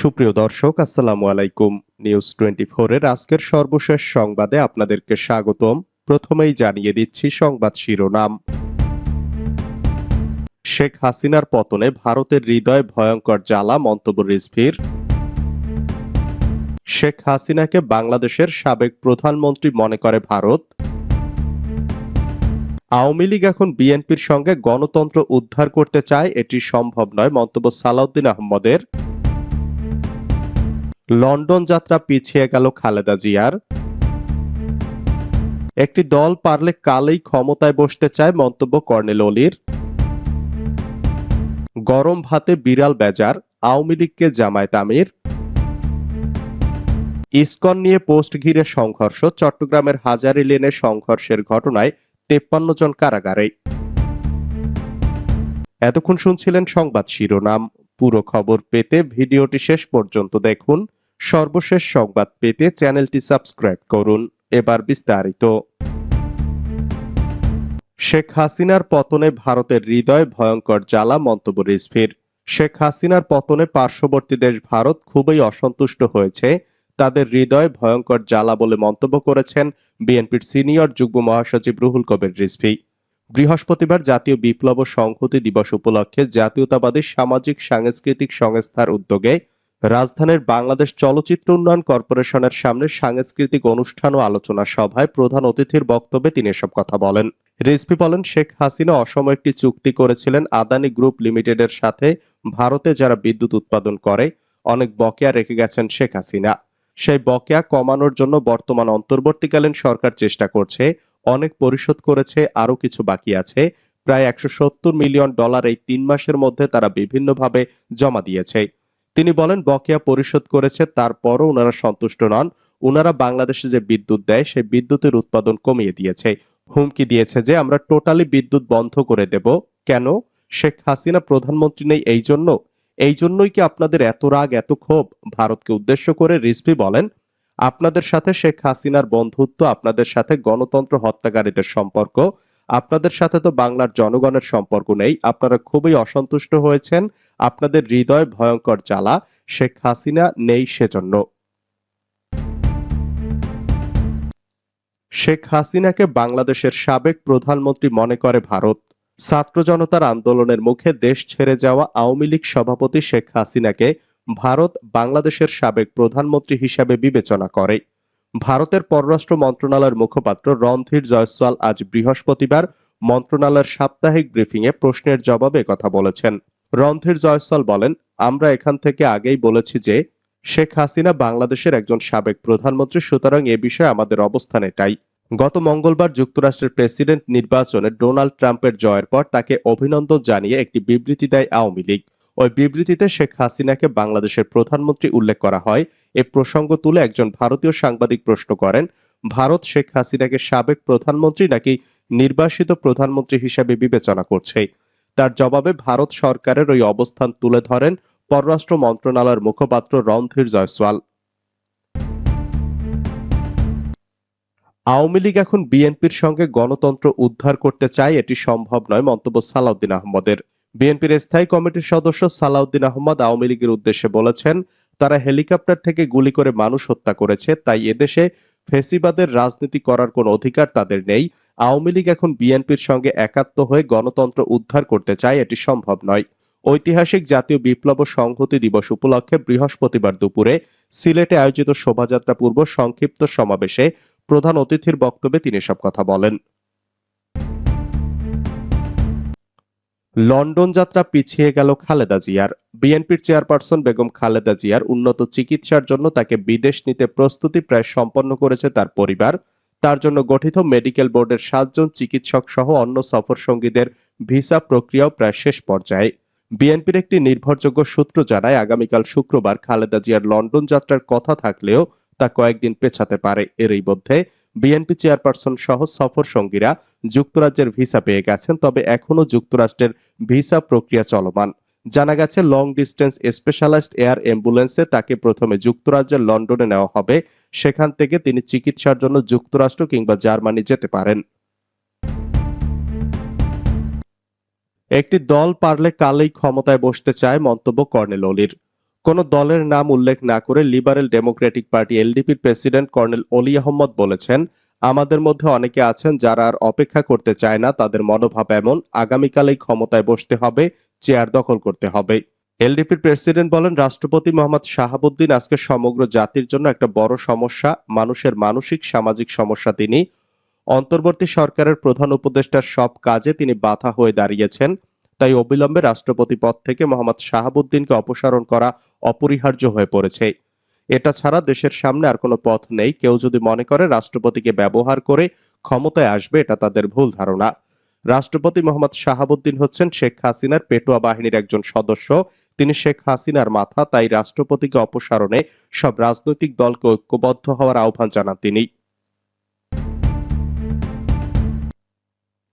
সুপ্রিয় দর্শক, আসসালামু আলাইকুম। নিউজ টোয়েন্টি এর আজকের সর্বশেষ সংবাদে আপনাদেরকে স্বাগতম। প্রথমেই জানিয়ে দিচ্ছি সংবাদ শিরোনাম। শেখ হাসিনার পতনে ভারতের হৃদয় ভয়ঙ্কর জ্বালা, মন্তব্য রিজভির। শেখ হাসিনাকে বাংলাদেশের সাবেক প্রধানমন্ত্রী মনে করে ভারত। আওয়ামী লীগ এখন বিএনপির সঙ্গে গণতন্ত্র উদ্ধার করতে চায়, এটি সম্ভব নয়, মন্তব্য সালাউদ্দিন আহমদের। লন্ডন যাত্রা পিছিয়ে গেল খালেদা জিয়ার। একটি দল পারলে কালেই ক্ষমতায় বসতে চায় মন্তব্য কর্নেল অলির। গরম ভাতে বিড়াল বেজার, আওয়ামী লীগকে জামায়াত আমির। ইসকন নিয়ে পোস্ট ঘিরে সংঘর্ষ, চট্টগ্রামের হাজারি লেনে সংঘর্ষের ঘটনায় তেপ্পান্ন জন কারাগারে। এতক্ষণ শুনছিলেন সংবাদ শিরোনাম। পুরো খবর পেতে ভিডিওটি শেষ পর্যন্ত দেখুন। সর্বশেষ সংবাদ পেতে চ্যানেলটি সাবস্ক্রাইব করুন। এবার বিস্তারিত। শেখ হাসিনার পতনে ভারতের হৃদয় ভয়ঙ্কর জ্বালা, মন্তব্য রিজভির। শেখ হাসিনার পতনে পার্শ্ববর্তী দেশ ভারত খুবই অসন্তুষ্ট হয়েছে। তাদের হৃদয় ভয়ঙ্কর জ্বালা বলে মন্তব্য করেছেন বিএনপির সিনিয়র যুগ্ম মহাসচিব রুহুল কবির রিজভি। বৃহস্পতিবার জাতীয় বিপ্লব সংহতি দিবস উপলক্ষে জাতীয়তাবাদী সামাজিক সাংস্কৃতিক সংস্থার উদ্যোগে রাজধানীর বাংলাদেশ চলচ্চিত্র উন্নয়ন কর্পোরেশনের সামনে সাংস্কৃতিক অনুষ্ঠান ও আলোচনা সভায় প্রধান অতিথির বক্তব্যে তিনি এসব কথা বলেন। রিজভি বলেন, শেখ হাসিনা অসম একটি চুক্তি করেছিলেন আদানি গ্রুপ লিমিটেডের সাথে। ভারতে যারা বিদ্যুৎ উৎপাদন করে, অনেক বকেয়া রেখে গেছেন শেখ হাসিনা। সেই বকেয়া কমানোর জন্য বর্তমান অন্তর্বর্তীকালীন সরকার চেষ্টা করছে। অনেক পরিশোধ করেছে, আরও কিছু বাকি আছে। প্রায় একশো সত্তর মিলিয়ন ডলার এই তিন মাসের মধ্যে তারা বিভিন্নভাবে জমা দিয়েছে। তিনি বলেন, বকেয়া পরিশোধ করেছে, তারপরও ওনারা সন্তুষ্ট নন। ওনারা বাংলাদেশে যে বিদ্যুৎ দেয়, সেই বিদ্যুতের উৎপাদন কমিয়ে দিয়েছে। হুমকি দিয়েছে যে, আমরা টোটালি বিদ্যুৎ বন্ধ করে দেব। কেন? শেখ হাসিনা প্রধানমন্ত্রী নেই এই জন্য। এই জন্যই কি আপনাদের এত রাগ, এত ক্ষোভ? ভারতকে উদ্দেশ্য করে রিজভি বলেন, আপনাদের সাথে শেখ হাসিনার বন্ধুত্ব, আপনাদের সাথে গণতন্ত্র হত্যাকারীদের সম্পর্ক আপনাদের সাথে তো বাংলার জনগণের সম্পর্ক নেই। আপনারা খুবই অসন্তুষ্ট হয়েছেন। আপনাদের হৃদয় ভয়ঙ্কর জ্বালা। শেখ হাসিনা নেই সেজন্য। শেখ হাসিনাকে বাংলাদেশের সাবেক প্রধানমন্ত্রী মনে করে ভারত। ছাত্র জনতার আন্দোলনের মুখে দেশ ছেড়ে যাওয়া আওয়ামী লীগ সভাপতি শেখ হাসিনাকে ভারত বাংলাদেশের সাবেক প্রধানমন্ত্রী হিসাবে বিবেচনা করে। ভারতের পররাষ্ট্র মন্ত্রণালয়ের মুখপাত্র রণধীর জয়সওয়াল আজ বৃহস্পতিবার মন্ত্রণালয়ের সাপ্তাহিক ব্রিফিংয়ে প্রশ্নের জবাবে কথা বলেছেন। রণধীর জয়সওয়াল বলেন, আমরা এখান থেকে আগেই বলেছি যে শেখ হাসিনা বাংলাদেশের একজন সাবেক প্রধানমন্ত্রী, সুতরাং এ বিষয়ে আমাদের অবস্থান এটাই। গত মঙ্গলবার যুক্তরাষ্ট্রের প্রেসিডেন্ট নির্বাচনে ডোনাল্ড ট্রাম্পের জয়ের পর তাকে অভিনন্দন জানিয়ে একটি বিবৃতি দেয় আওয়ামী লীগ। ওই বিবৃতিতে শেখ হাসিনাকে বাংলাদেশের প্রধানমন্ত্রী উল্লেখ করা হয়। এ প্রসঙ্গ তুলে একজন ভারতীয় সাংবাদিক প্রশ্ন করেন, ভারত শেখ হাসিনাকে সাবেক প্রধানমন্ত্রী নাকি নির্বাসিত প্রধানমন্ত্রী হিসেবে বিবেচনা করছে? তার জবাবে ভারত সরকারের ওই অবস্থান তুলে ধরেন পররাষ্ট্র মন্ত্রণালয়ের মুখপাত্র রণধীর জয়সওয়াল। আওয়ামী লীগ এখন বিএনপির সঙ্গে গণতন্ত্র উদ্ধার করতে চায় এটি সম্ভব নয়, মন্তব্য সালাউদ্দিন আহমদের। বিএনপির স্থায়ী কমিটির সদস্য সালাউদ্দিন আহমদ আওয়ামী লীগের উদ্দেশ্যে বলেছেন, তারা হেলিকপ্টার থেকে গুলি করে মানুষ হত্যা করেছে, তাই এদেশে ফেসিবাদের রাজনীতি করার কোনো অধিকার তাদের নেই। আওয়ামী লীগ এখন বিএনপির সঙ্গে একাত্ম হয়ে গণতন্ত্র উদ্ধার করতে চায়, এটি সম্ভব নয়। ঐতিহাসিক জাতীয় বিপ্লব সংহতি দিবস উপলক্ষে বৃহস্পতিবার দুপুরে সিলেটে আয়োজিত শোভাযাত্রা পূর্ব সংক্ষিপ্ত সমাবেশে প্রধান অতিথির বক্তব্যে তিনি সব কথা বলেন। লন্ডন যাত্রা পিছিয়ে গেল খালেদা জিয়ার। বিএনপির চেয়ারপারসন বেগম খালেদা জিয়ার উন্নত চিকিৎসার জন্য তাকে বিদেশ নিতে প্রস্তুতি প্রায় সম্পন্ন করেছে তার পরিবার। তার জন্য গঠিত মেডিকেল বোর্ডের সাতজন চিকিৎসক সহ অন্য সফর সঙ্গীদের ভিসা প্রক্রিয়াও প্রায় শেষ পর্যায়ে। বিএনপির একটি নির্ভরযোগ্য সূত্র জানায়, আগামীকাল শুক্রবার খালেদা জিয়ার লন্ডন যাত্রার কথা থাকলেও তা কয়েকদিন পেছাতে পারে। এরই মধ্যে বিএনপি চেয়ারপারসন সহ সফর সঙ্গীরা যুক্তরাজ্যের ভিসা পেয়ে গেছেন, তবে এখনও যুক্তরাষ্ট্রের ভিসা প্রক্রিয়া চলমান। জানা গেছে, লং ডিস্টেন্স স্পেশালাইজড এয়ার অ্যাম্বুলেন্সে তাকে প্রথমে যুক্তরাজ্যের লন্ডনে নেওয়া হবে। সেখান থেকে তিনি চিকিৎসার জন্য যুক্তরাষ্ট্র কিংবা জার্মানি যেতে পারেন। একটি দল পারলে কালেই ক্ষমতায় বসতে চায় মন্তব্য কর্নেল অলির। কোনো দলের নাম উল্লেখ না করে লিবারেল ডেমোক্রেটিক পার্টি এলডিপির প্রেসিডেন্ট কর্নেল অলি আহমদ বলেছেন, আমাদের মধ্যে অনেকে আছেন যারা আর অপেক্ষা করতে চায় না, তাদের মনোভাব এমন। আগামীকালেই ক্ষমতায় বসতে হবে, চেয়ার দখল করতে হবে। এলডিপির প্রেসিডেন্ট বলেন, রাষ্ট্রপতি মোহাম্মদ শাহাবুদ্দিন আজকে সমগ্র জাতির জন্য একটা বড় সমস্যা। মানুষের মানসিক, সামাজিক সমস্যা তিনি। অন্তর্বর্তী সরকারের প্রধান উপদেষ্টার সব কাজে তিনি বাধা হয়ে দাঁড়িয়েছেন। তাই অবিলম্বে রাষ্ট্রপতি পদ থেকে মোহাম্মদ শাহাবুদ্দিনকে অপসারণ করা অপরিহার্য হয়ে পড়েছে। এটা ছাড়া দেশের সামনে আর কোনো পথ নেই। কেউ যদি মনে করে রাষ্ট্রপতিকে ব্যবহার করে ক্ষমতায় আসবে, এটা তাদের ভুল ধারণা। রাষ্ট্রপতি মোহাম্মদ শাহাবুদ্দিন হচ্ছেন শেখ হাসিনার পেটোয়া বাহিনীর একজন সদস্য। তিনি শেখ হাসিনার মাথা, তাই রাষ্ট্রপতিকে অপসারণে সব রাজনৈতিক দলকে ঐক্যবদ্ধ হওয়ার আহ্বান জানান তিনি।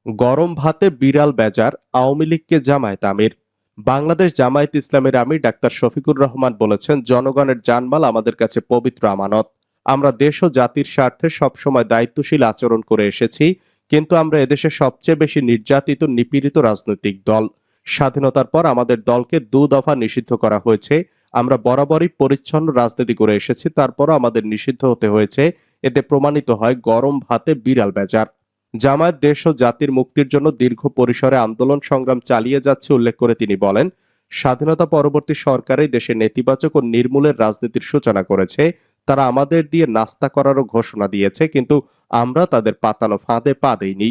গরম ভাতে বিড়াল বেজার আওয়ামী লীগকে জামায়াত আমির। বাংলাদেশ জামায়াত ইসলামের আমির ডাক্তার শফিকুর রহমান বলেছেন, জনগণের জানমাল আমাদের কাছে পবিত্র আমানত। আমরা দেশ ও জাতির স্বার্থে সবসময় দায়িত্বশীল আচরণ করে এসেছি, কিন্তু আমরা এদেশে সবচেয়ে বেশি নির্যাতিত, নিপীড়িত রাজনৈতিক দল। স্বাধীনতার পর আমাদের দলকে দু দফা নিষিদ্ধ করা হয়েছে। আমরা বরাবরই পরিচ্ছন্ন রাজনীতি করে এসেছি, তারপরও আমাদের নিষিদ্ধ হতে হয়েছে। এতে প্রমাণিত হয়, গরম ভাতে বিড়াল বেজার। জামায়াত দেশ ও জাতির মুক্তির জন্য দীর্ঘ পরিসরে আন্দোলন সংগ্রাম চালিয়ে যাচ্ছে উল্লেখ করে তিনি বলেন। স্বাধীনতা পরবর্তী সরকারই দেশে নেতিবাচক ও নির্মূলের রাজনীতির সূচনা করেছে। তারা আমাদের দিয়ে নাস্তা করারও ঘোষণা দিয়েছে, কিন্তু আমরা তাদের পাতানো ফাঁদে পা দেইনি।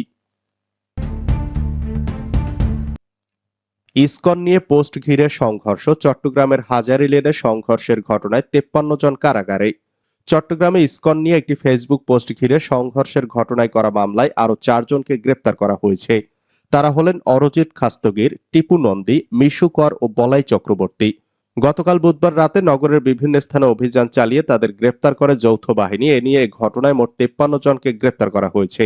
ইসকন নিয়ে পোস্ট ঘিরে সংঘর্ষ, চট্টগ্রামের হাজারি লেনে সংঘর্ষের ঘটনায় তেপ্পান্ন জন কারাগারে। চট্টগ্রামে ইসকন নিয়ে একটি ফেসবুক পোস্ট ঘিরে সংঘর্ষের ঘটনায় করা মামলায় আরও চারজনকে গ্রেপ্তার করা হয়েছে। তারা হলেন অরজিৎ খাস্তগির, টিপু নন্দী, মিশু কর ও বলাই চক্রবর্তী। গতকাল বুধবার রাতে নগরের বিভিন্ন স্থানে অভিযান চালিয়ে তাদের গ্রেপ্তার করে যৌথ বাহিনী। এ নিয়ে এই ঘটনায় মোট তেপ্পান্ন জনকে গ্রেপ্তার করা হয়েছে।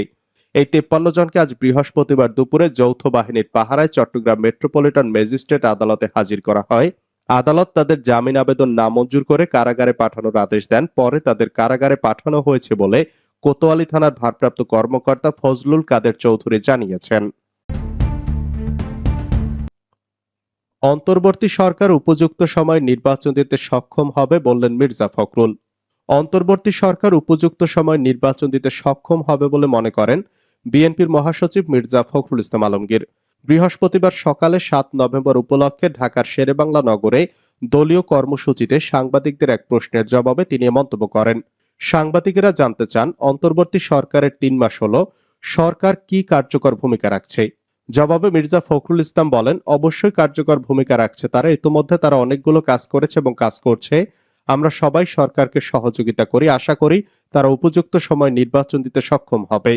এই তেপ্পান্ন জনকে আজ বৃহস্পতিবার দুপুরে যৌথ বাহিনীর পাহারায় চট্টগ্রাম মেট্রোপলিটন ম্যাজিস্ট্রেট আদালতে হাজির করা হয়। আদালত তাদের জামিন আবেদন নামঞ্জুর করে কারাগারে পাঠানোর আদেশ দেন। পরে তাদের কারাগারে পাঠানো হয়েছে বলে কোতোয়ালি থানার ভারপ্রাপ্ত কর্মকর্তা ফজলুল কাদের চৌধুরী জানিয়েছেন। অন্তর্বর্তী সরকার উপযুক্ত সময় নির্বাচন দিতে সক্ষম হবে বললেন মির্জা ফখরুল। অন্তর্বর্তী সরকার উপযুক্ত সময় নির্বাচন দিতে সক্ষম হবে বলে মনে করেন বিএনপির মহাসচিব মির্জা ফখরুল ইসলাম আলমগীর। বৃহস্পতিবার সকালে সাত নভেম্বর উপলক্ষে ঢাকার শেরেবাংলা নগরে দলীয় কর্মসূচিতে সাংবাদিকদের এক প্রশ্নের জবাবে তিনি মন্তব্য করেন। সাংবাদিকেরা জানতে চান, অন্তর্বর্তী সরকারের তিন মাস হল সরকার কি কার্যকর ভূমিকা রাখছে। জবাবে মির্জা ফখরুল ইসলাম বলেন, অবশ্যই কার্যকর ভূমিকা রাখছে তারা। ইতোমধ্যে তারা অনেকগুলো কাজ করেছে এবং কাজ করছে। আমরা সবাই সরকারকে সহযোগিতা করি। আশা করি তারা উপযুক্ত সময় নির্বাচন দিতে সক্ষম হবে।